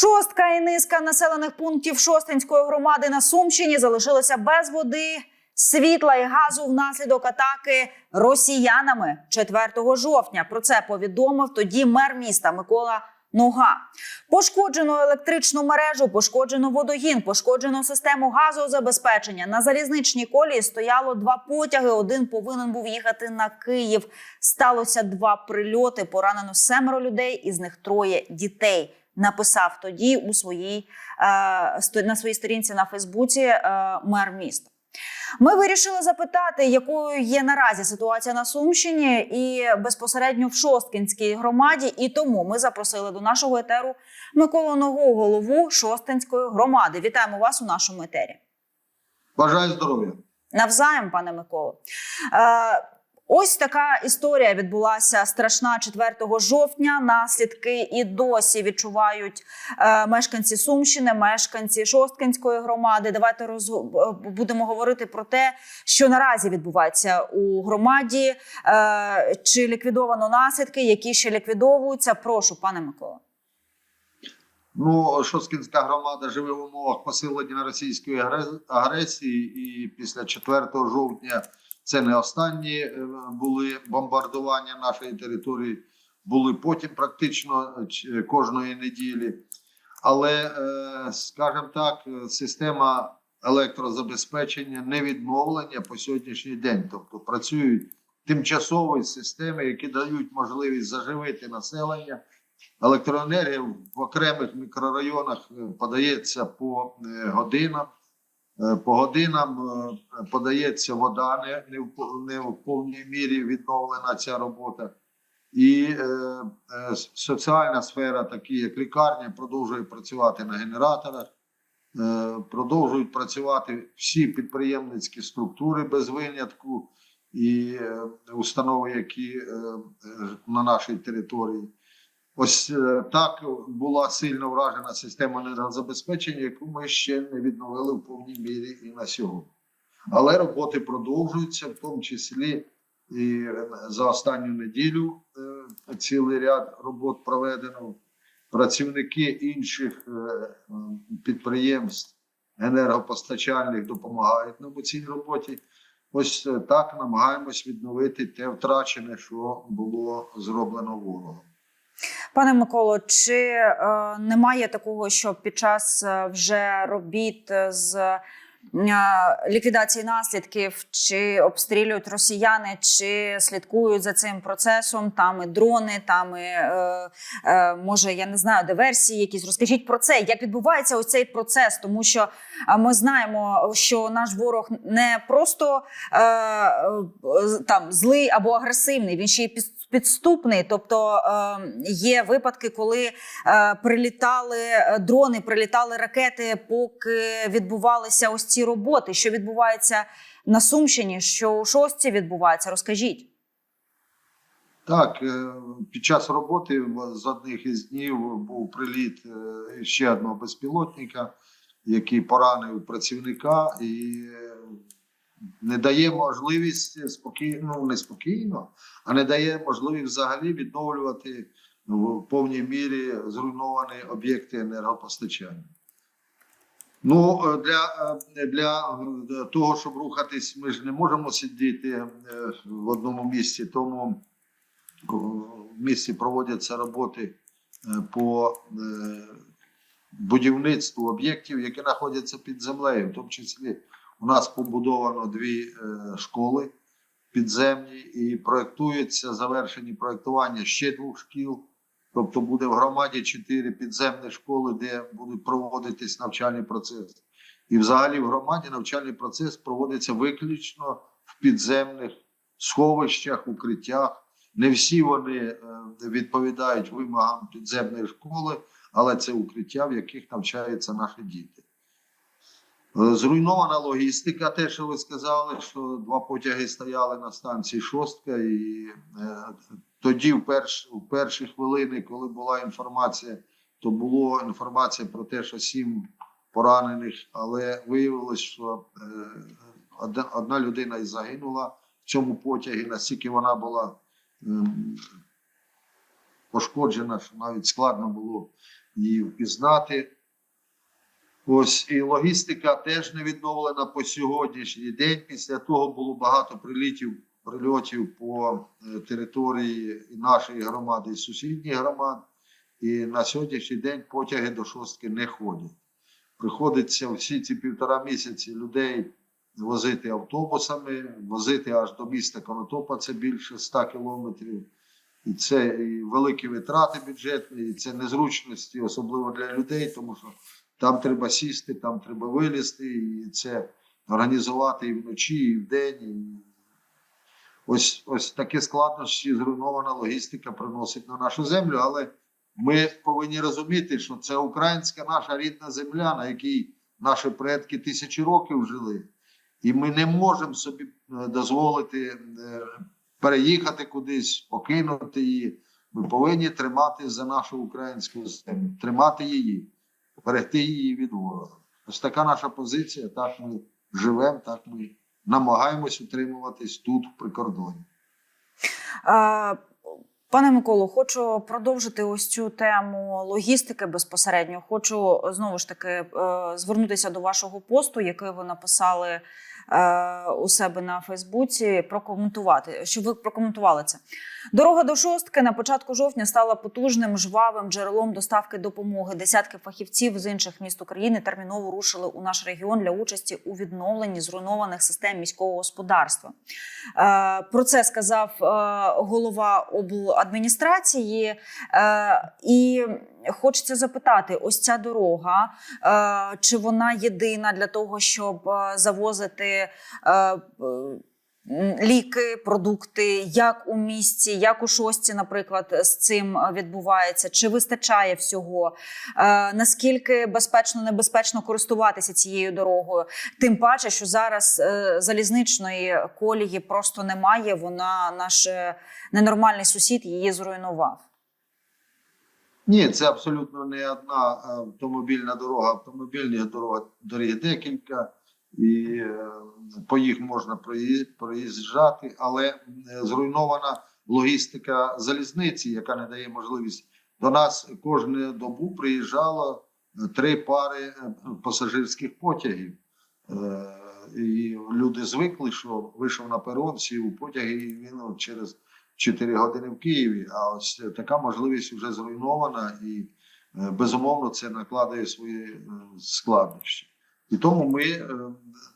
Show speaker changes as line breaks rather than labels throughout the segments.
Шостка і низка населених пунктів Шостинської громади на Сумщині залишилися без води, світла і газу внаслідок атаки росіянами 4 жовтня. Про це повідомив тоді мер міста Микола Нога. Пошкоджено електричну мережу, пошкоджено водогін, пошкоджено систему газозабезпечення. На залізничній колії стояло два потяги. Один повинен був їхати на Київ. Сталося два прильоти. Поранено семеро людей, із них троє дітей. Написав тоді у своїй е, на своїй сторінці на Фейсбуці е, мер міста. Ми вирішили запитати, якою є наразі ситуація на Сумщині і безпосередньо в Шосткінській громаді. І тому ми запросили до нашого етеру Миколу Ногу, голову Шостинської громади. Вітаємо вас у нашому етері.
Бажаю здоров'я.
Навзаєм, пане Миколо. Ось така історія відбулася страшна 4 жовтня. Наслідки і досі відчувають е, мешканці Сумщини, мешканці Шосткинської громади. Давайте роз... е, будемо говорити про те, що наразі відбувається у громаді. Е, чи ліквідовано наслідки, які ще ліквідовуються? Прошу, пане Миколо.
Ну, Шоскінська громада живе в умовах посилення російської агресії, і після 4 жовтня це не останні е, були бомбардування нашої території, були потім практично е, кожної неділі. Але, е, скажімо так, е, система електрозабезпечення не відновлення по сьогоднішній день. Тобто працюють тимчасові системи, які дають можливість заживити населення. Електроенергія в окремих мікрорайонах е, подається по е, годинам. Е, По годинам е, подається вода, не, не, в, не в повній мірі відновлена ця робота. І е, е, соціальна сфера, такі як лікарня, продовжує працювати на генераторах, е, продовжують працювати всі підприємницькі структури без винятку і е, установи, які е, е, на нашій території. Ось е, так була сильно вражена система енергозабезпечення, яку ми ще не відновили в повній мірі і на сьогодні. Але роботи продовжуються, в тому числі і за останню неділю е, цілий ряд робот проведено. Працівники інших е, підприємств енергопостачальних допомагають нам у цій роботі. Ось так намагаємось відновити те втрачене, що було зроблено ворогом.
Пане Миколо, чи е, немає такого, що під час е, вже робіт е, з ліквідації наслідків, чи обстрілюють росіяни, чи слідкують за цим процесом? Там і дрони, там і е, е, може я не знаю диверсії, якісь розкажіть про це. Як відбувається ось цей процес? Тому що ми знаємо, що наш ворог не просто е, е, там злий або агресивний, він ще й під- підступний. Тобто е, є випадки, коли е, прилітали е, дрони, прилітали ракети, поки відбувалися ось ці роботи. Що відбувається на Сумщині, що у шостці відбувається? Розкажіть.
Так, е, під час роботи з одних із днів був приліт е, ще одного безпілотника, який поранив працівника і е, не дає можливість спокійно, ну не спокійно, а не дає можливість взагалі відновлювати в повній мірі зруйновані об'єкти енергопостачання. Ну, е, для, е, для е, того, щоб рухатись, ми ж не можемо сидіти в одному місці, тому в місті проводяться роботи по будівництву об'єктів, які знаходяться під землею. В тому числі у нас побудовано дві школи підземні і проектується завершені проектування ще двох шкіл. Тобто буде в громаді чотири підземні школи, де будуть проводитись навчальні процеси. І взагалі в громаді навчальний процес проводиться виключно в підземних сховищах, укриттях. Не всі вони е, відповідають вимогам підземної школи, але це укриття, в яких навчаються наші діти. Е, Зруйнована логістика, те, що ви сказали, що два потяги стояли на станції Шостка, і е, тоді, в, перш, в перші хвилини, коли була інформація, то була інформація про те, що сім поранених, але виявилось, що е, одна, людина і загинула в цьому потягі, настільки вона була ем, пошкоджена, що навіть складно було її впізнати. Ось і логістика теж не відновлена по сьогоднішній день. Після того було багато прилітів, прильотів по е, території нашої громади, і сусідніх громад. І на сьогоднішній день потяги до шостки не ходять. Приходиться всі ці півтора місяці людей возити автобусами, возити аж до міста Конотопа, це більше 100 кілометрів. І це і великі витрати бюджетні, і це незручності, особливо для людей, тому що там треба сісти, там треба вилізти, і це організувати і вночі, і вдень. І... Ось, ось такі складнощі, зруйнована логістика приносить на нашу землю, але ми повинні розуміти, що це українська наша рідна земля, на якій наші предки тисячі років жили. І ми не можемо собі е, дозволити е, переїхати кудись, покинути її. Ми повинні тримати за нашу українську землю, тримати її, берегти її від ворога. Ось така наша позиція. Так ми живемо, так ми намагаємось утримуватись тут, в прикордоні.
А... Пане Миколу, хочу продовжити ось цю тему логістики безпосередньо. Хочу знову ж таки е, звернутися до вашого посту, який ви написали у себе на Фейсбуці. Прокоментувати, щоб ви прокоментували це. Дорога до шостки на початку жовтня стала потужним жвавим джерелом доставки допомоги. Десятки фахівців з інших міст України терміново рушили у наш регіон для участі у відновленні зруйнованих систем міського господарства. Е, Про це сказав е, голова обладміністрації. Е, І хочеться запитати: ось ця дорога, е, чи вона єдина для того, щоб е, завозити е, ліки, продукти, як у місті, як у шості, наприклад, з цим відбувається? Чи вистачає всього? Наскільки безпечно, небезпечно користуватися цією дорогою? Тим паче, що зараз залізничної колії просто немає. Вона наш ненормальний сусід її зруйнував.
Ні, це абсолютно не одна автомобільна дорога. Автомобільних дорог доріг декілька, і е, по їх можна проїжджати, але е, зруйнована логістика залізниці, яка не дає можливість. До нас кожну добу приїжджало е, три пари е, пасажирських потягів. Е, І люди звикли, що вийшов на перон, сів у потяг і він через 4 години в Києві. А ось така можливість вже зруйнована, і е, безумовно це накладає свої е, складнощі. І тому ми е,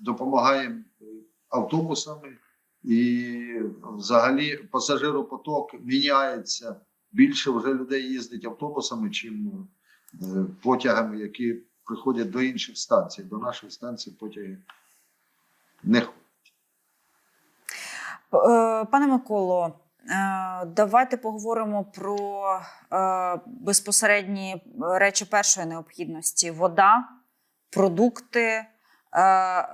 допомагаємо е, автобусами, і взагалі пасажиропоток міняється. Більше вже людей їздить автобусами, чим е, потягами, які приходять до інших станцій. До нашої станції потяги не ходять.
Е, Пане Миколо, е, давайте поговоримо про е, безпосередні речі першої необхідності: вода, продукти. Е,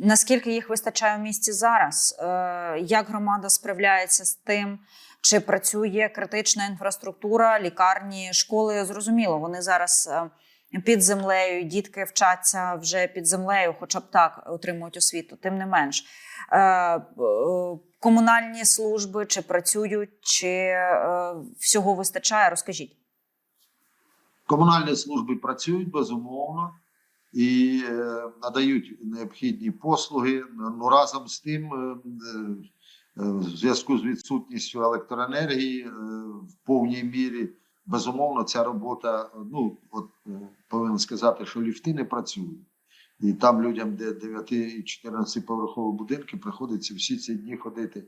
Наскільки їх вистачає в місті зараз? Е, Як громада справляється з тим? Чи працює критична інфраструктура, лікарні, школи? Зрозуміло, вони зараз е, під землею, дітки вчаться вже під землею, хоча б так отримують освіту. Тим не менш, Е, е, комунальні служби чи працюють, чи е, всього вистачає? Розкажіть.
Комунальні служби працюють безумовно і надають необхідні послуги. Ну разом з тим, в зв'язку з відсутністю електроенергії в повній мірі, безумовно, ця робота. Ну от е, повинен сказати, що ліфти не працюють. І там людям, де 9 і 14 поверхові будинки, приходиться всі ці дні ходити е,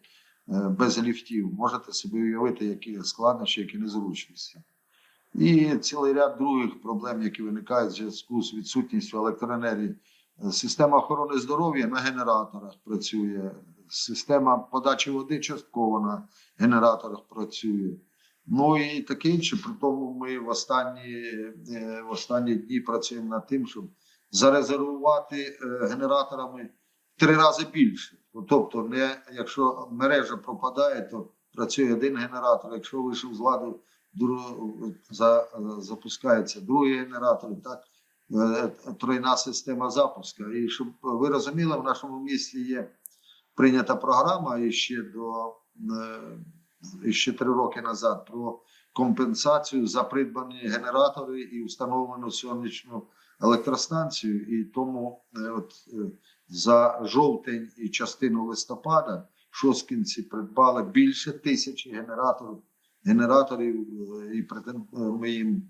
без ліфтів. Можете собі уявити, які складнощі, які незручності. І цілий ряд других проблем, які виникають в зв'язку з відсутністю електроенергії. Е, Система охорони здоров'я на генераторах працює, система подачі води частково на генераторах працює. Ну і таке інше. При тому ми в останні, е, в останні дні працюємо над тим, щоб зарезервувати е, генераторами в три рази більше. Ну, Тобто, не якщо мережа пропадає, то працює один генератор. Якщо вийшов з ладу, за, запускається другий генератор. Так е, тройна система запуска. І щоб ви розуміли, в нашому місті є прийнята програма і ще до ще три роки назад про компенсацію за придбані генератори і встановлену сонячну електростанцію. І тому е, от, е, за жовтень і частину листопада шосткінці придбали більше тисячі генераторів. Генераторів е, і ми їм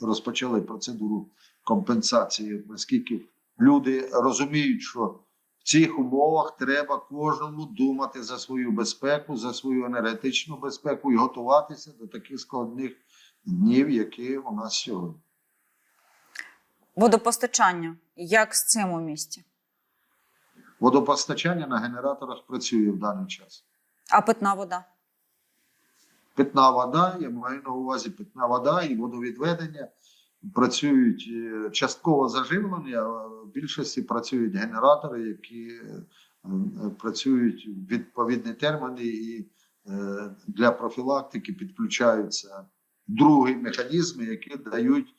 розпочали процедуру компенсації, оскільки люди розуміють, що в цих умовах треба кожному думати за свою безпеку, за свою енергетичну безпеку і готуватися до таких складних днів, які у нас сьогодні.
Водопостачання. Як з цим у місті?
Водопостачання на генераторах працює в даний час.
А питна вода?
Питна вода, я маю на увазі питна вода і водовідведення працюють е, частково заживлені, а в більшості працюють генератори, які е, працюють відповідні терміни і е, для профілактики підключаються другі механізми, які дають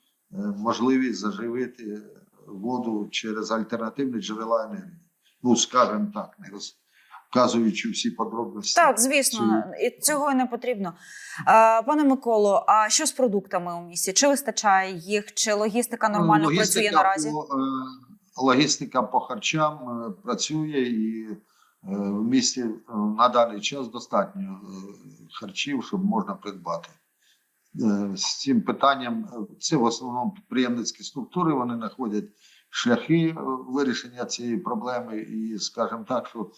можливість заживити воду через альтернативні джерела енергії. Ну, скажімо так, не розказуючи всі подробності.
Так, звісно, і цього і не потрібно. Е, Пане Миколо, а що з продуктами у місті? Чи вистачає їх, чи логістика нормально
Логістика
працює наразі?
По, е, логістика по харчам е, працює і е, в місті е, на даний час достатньо е, харчів, щоб можна придбати. Е, З цим питанням е, це в основному підприємницькі структури, вони знаходять шляхи е, вирішення цієї проблеми, і скажімо так, що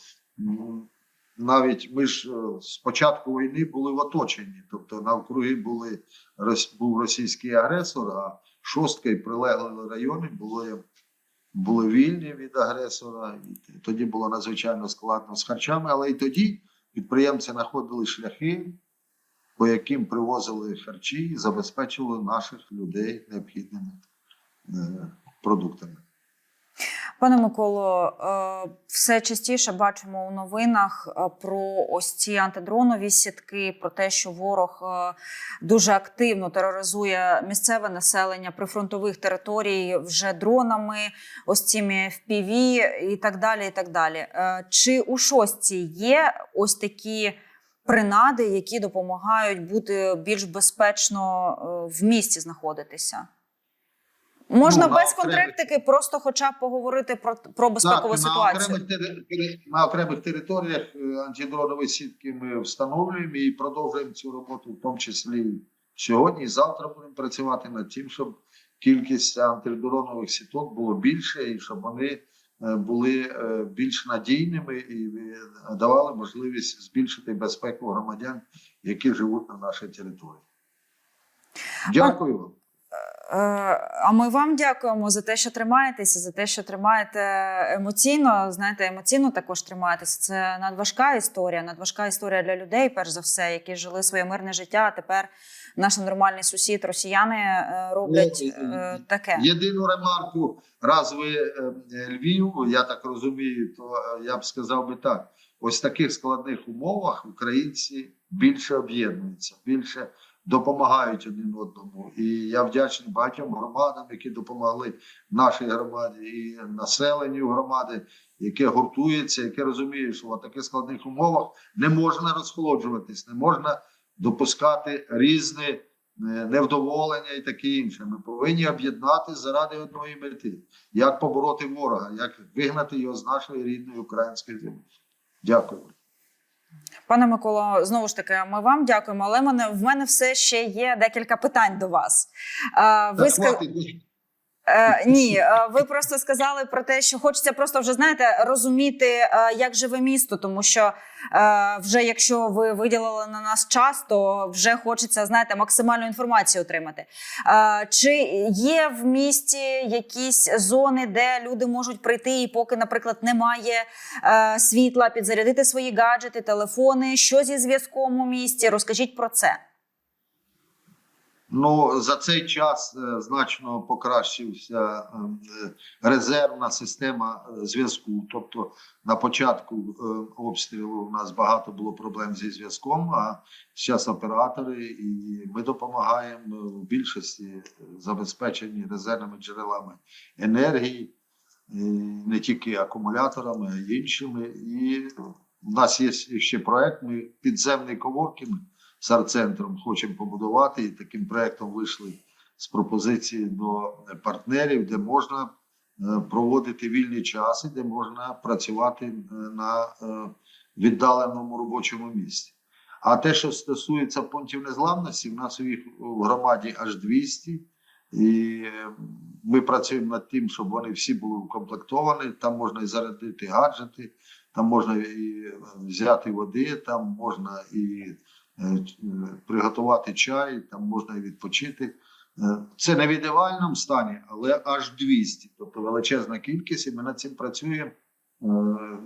навіть ми ж е, з початку війни були в оточенні, тобто навкруги були був російський агресор, а шостка і прилеглі райони були, були вільні від агресора. І тоді було надзвичайно складно з харчами, але і тоді підприємці знаходили шляхи, по яким привозили харчі і забезпечували наших людей необхідними е, продуктами.
Пане Миколо, е, все частіше бачимо у новинах е, про ось ці антидронові сітки, про те, що ворог е, дуже активно тероризує місцеве населення прифронтових територій вже дронами, ось цими FPV і так далі. І так далі. Чи у шостці є ось такі принади, які допомагають бути більш безпечно в місті знаходитися? Можна
Ну,
без конкретики, просто хоча б поговорити про, про безпекову
так,
ситуацію.
На окремих, на окремих територіях е, антидронові сітки ми встановлюємо і продовжуємо цю роботу, в тому числі сьогодні і завтра будемо працювати над тим, щоб кількість антидронових сіток було більше, і щоб вони е, були е, більш надійними і давали можливість збільшити безпеку громадян, які живуть на нашій території. Дякую вам.
Е, А ми вам дякуємо за те, що тримаєтеся, за те, що тримаєте емоційно. Знаєте, емоційно також тримаєтеся. Це надважка історія, надважка історія для людей, перш за все, які жили своє мирне життя. А тепер наш нормальний сусід, росіяни е, роблять
Ну,
е, таке.
Єдину ремарку, раз ви Львів, я так розумію, то я б сказав би так: ось в таких складних умовах українці більше об'єднуються, більше допомагають один одному. І я вдячний багатьом громадам, які допомогли нашій громаді і населенню громади, яке гуртується, яке розуміє, що в таких складних умовах не можна розхолоджуватись, не можна допускати різні е, невдоволення і таке інше. Ми повинні об'єднатися заради одної мети: як побороти ворога, як вигнати його з нашої рідної української землі. Дякую.
Пане Миколо, знову ж таки, ми вам дякуємо. Але мене в мене все ще є декілька питань до вас. Е, Ви
хватить.
Е, ні, е, ви просто сказали про те, що хочеться просто вже знаєте розуміти, е, як живе місто, тому що е, вже якщо ви виділили на нас час, то вже хочеться знаєте максимальну інформацію отримати. Е, чи є в місті якісь зони, де люди можуть прийти, і поки, наприклад, немає е, світла, підзарядити свої гаджети, телефони? Що зі зв'язком у місті? Розкажіть про це.
Ну за цей час е, значно покращився е, резервна система е, зв'язку. Тобто на початку обстрілу у нас багато було проблем зі зв'язком. А зараз оператори, і ми допомагаємо в більшості забезпечені резервними джерелами енергії, не тільки акумуляторами, а й іншими. І у нас є ще проект. Ми підземний коворкінг сарцентром хочемо побудувати, і таким проектом вийшли з пропозиції до партнерів, де можна е, проводити вільні часи, де можна працювати е, на е, віддаленому робочому місці. А те, що стосується пунктів незламності, в нас їх в громаді аж 200. І ми працюємо над тим, щоб вони всі були укомплектовані. Там можна і зарядити гаджети, там можна і взяти води, там можна і приготувати чай, там можна і відпочити. Е, Це не в ідеальному стані, але аж 200, тобто величезна кількість, і ми над цим працюємо. Е,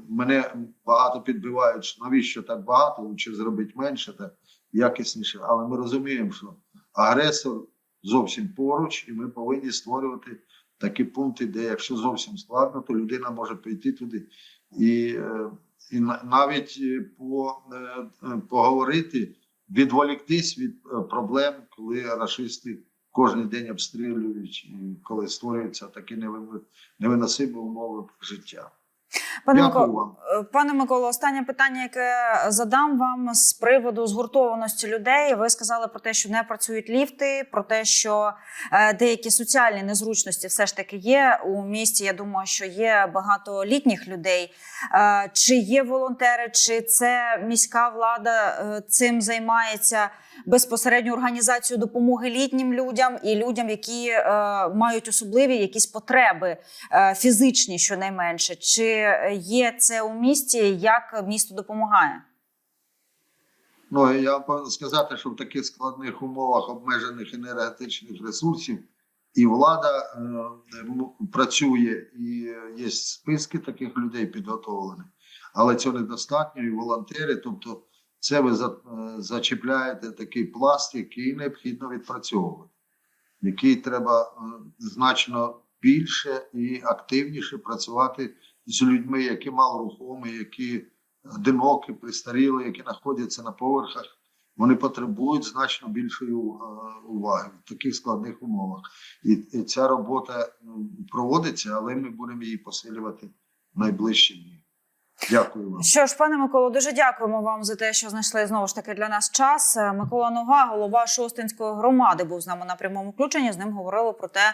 Мене багато підбивають, що навіщо так багато, лучше зробити менше та якісніше. Але ми розуміємо, що агресор зовсім поруч, і ми повинні створювати такі пункти, де якщо зовсім складно, то людина може прийти туди і, е, і навіть е, по, е, е, поговорити, відволіктись від е, проблем, коли рашисти кожен день обстрілюють, і коли створюються такі невиносимі умови життя.
Пане
Дякую вам.
Пане Миколо, останнє питання, яке задам вам з приводу згуртованості людей. Ви сказали про те, що не працюють ліфти, про те, що е, деякі соціальні незручності все ж таки є у місті. Я думаю, що є багато літніх людей. Е, Чи є волонтери, чи це міська влада е, цим займається безпосередньо організацією допомоги літнім людям і людям, які мають особливі якісь потреби фізичні, щонайменше. Чи є це у місті? Як місто допомагає?
Ну я повинен сказати, що в таких складних умовах обмежених енергетичних ресурсів і влада е, працює, і є списки таких людей підготовлені, але цього недостатньо, і волонтери. Тобто, це ви за- е, зачіпляєте такий пласт, який необхідно відпрацьовувати, який треба е, значно більше і активніше працювати з людьми, які малорухомі, які одинокі, престаріли, які знаходяться на поверхах, вони потребують значно більшої е, уваги в таких складних умовах. І, і ця робота ну, проводиться, але ми будемо її посилювати в найближчі дні. Дякую вам.
Що ж, пане Миколо, дуже дякуємо вам за те, що знайшли знову ж таки для нас час. Е, Микола Нога, голова Шостинської громади, був з нами на прямому включенні. З ним говорили про те,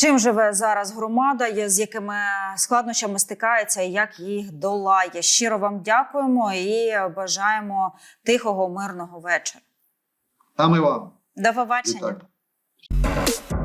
чим живе зараз громада, з якими складнощами стикається і як їх долає. Щиро вам дякуємо і бажаємо тихого, мирного вечора.
Там і вам.
До побачення.
Вітаю.